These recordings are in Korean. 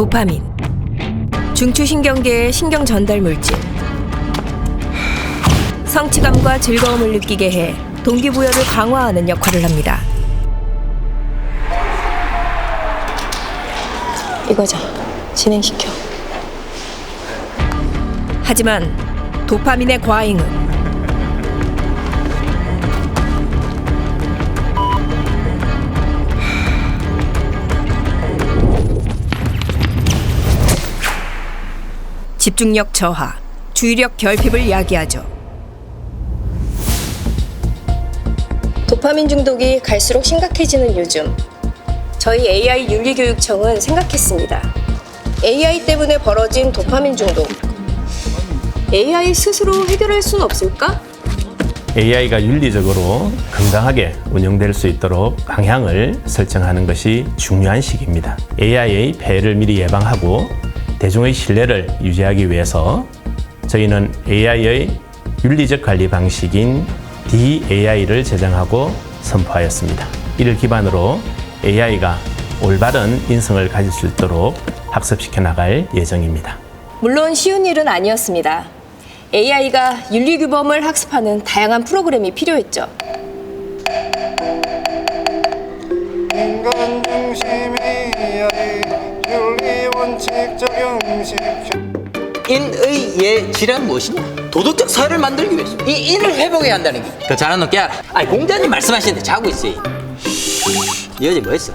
도파민. 중추신경계의 신경 전달 물질. 성취감과 즐거움을 느끼게 해 동기부여를 강화하는 역할을 합니다. 이거죠. 진행시켜. 하지만 도파민의 과잉은 집중력 저하, 주의력 결핍을 야기하죠. 도파민 중독이 갈수록 심각해지는 요즘 저희 AI 윤리교육청은 생각했습니다. AI 때문에 벌어진 도파민 중독. AI 스스로 해결할 수는 없을까? AI가 윤리적으로 건강하게 운영될 수 있도록 방향을 설정하는 것이 중요한 시기입니다. AI의 폐해를 미리 예방하고 대중의 신뢰를 유지하기 위해서 저희는 AI의 윤리적 관리 방식인 DAI를 제정하고 선포하였습니다. 이를 기반으로 AI가 올바른 인성을 가질 수 있도록 학습시켜 나갈 예정입니다. 물론 쉬운 일은 아니었습니다. AI가 윤리 규범을 학습하는 다양한 프로그램이 필요했죠. 인간 중심의 AI 윤리 원칙 적용 시켜 인의 예 질은 무엇이냐? 도덕적 사회를 만들기 위해서 이 인을 회복해야 한다는 게. 더 잘하는 놈 깨알아. 아니 공자님 말씀하시는데 자고 있어. 이 여자 뭐 했어?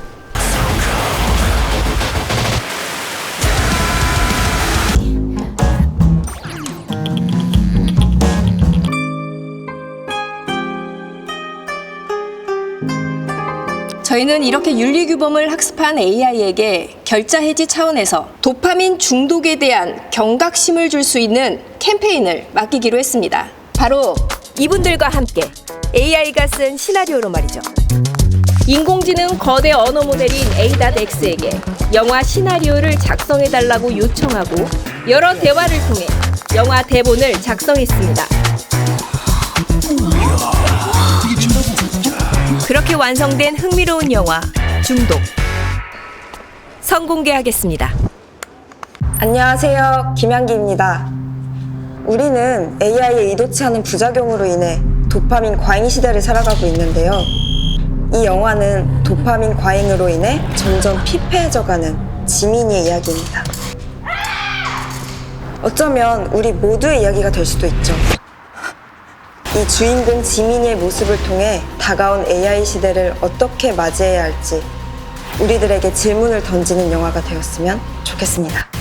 저희는 이렇게 윤리규범을 학습한 AI에게 결자 해지 차원에서 도파민 중독에 대한 경각심을 줄 수 있는 캠페인을 맡기기로 했습니다. 바로 이분들과 함께 AI가 쓴 시나리오로 말이죠. 인공지능 거대 언어 모델인 A.X에게 영화 시나리오를 작성해달라고 요청하고 여러 대화를 통해 영화 대본을 작성했습니다. 그렇게 완성된 흥미로운 영화 중독 선공개하겠습니다. 안녕하세요. 김양기입니다. 우리는 AI의 의도치 않은 부작용으로 인해 도파민 과잉 시대를 살아가고 있는데요. 이 영화는 도파민 과잉으로 인해 점점 피폐해져가는 지민이의 이야기입니다. 어쩌면 우리 모두의 이야기가 될 수도 있죠. 이 주인공 지민이의 모습을 통해 다가온 AI 시대를 어떻게 맞이해야 할지 우리들에게 질문을 던지는 영화가 되었으면 좋겠습니다.